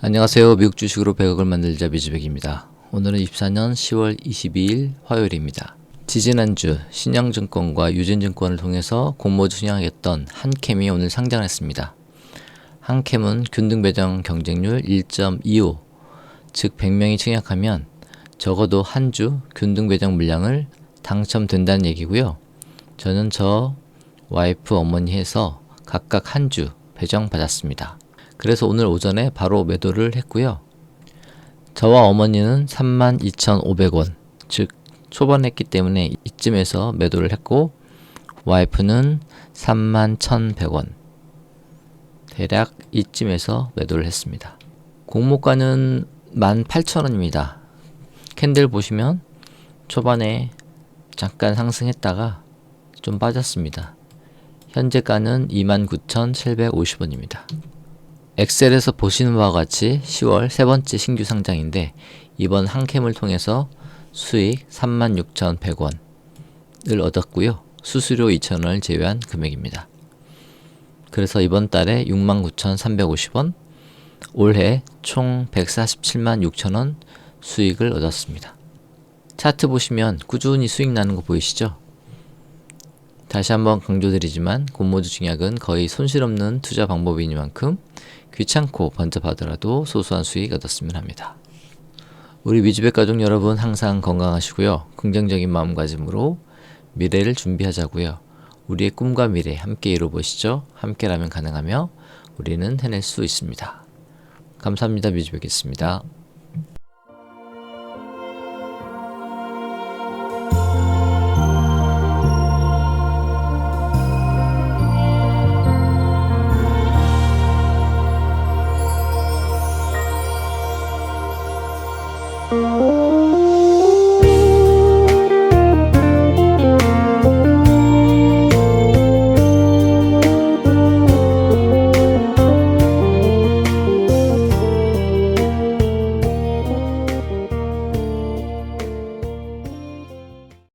안녕하세요. 미국 주식으로 100억을 만들자 미즈백입니다. 오늘은 24년 10월 22일 화요일입니다. 지지난주 신영증권과 유진증권을 통해서 공모주 신양했던 한캠이 오늘 상장했습니다. 한캠은 균등 배정 경쟁률 1.25, 즉 100명이 청약하면 적어도 한 주 균등 배정 물량을 당첨된다는 얘기고요. 저는 저 와이프 어머니 해서 각각 한 주 배정 받았습니다. 그래서 오늘 오전에 바로 매도를 했고요. 저와 어머니는 32,500원, 즉 초반 했기 때문에 이쯤에서 매도를 했고 와이프는 31,100원, 대략 이쯤에서 매도를 했습니다. 공모가는 18,000원입니다. 캔들 보시면 초반에 잠깐 상승했다가 좀 빠졌습니다. 현재가는 29,750원입니다. 엑셀에서 보시는 바와 같이 10월 세 번째 신규 상장인데 이번 한캠을 통해서 수익 36,100원을 얻었고요. 수수료 2,000원을 제외한 금액입니다. 그래서 이번 달에 69,350원, 올해 총 147만 6천원 수익을 얻었습니다. 차트 보시면 꾸준히 수익 나는 거 보이시죠? 다시 한번 강조드리지만 공모주 증약은 거의 손실 없는 투자 방법이니만큼 귀찮고 번잡하더라도 소소한 수익 얻었으면 합니다. 우리 미주백 가족 여러분 항상 건강하시고요. 긍정적인 마음가짐으로 미래를 준비하자고요. 우리의 꿈과 미래 함께 이뤄보시죠. 함께라면 가능하며 우리는 해낼 수 있습니다. 감사합니다. 미주백이었습니다.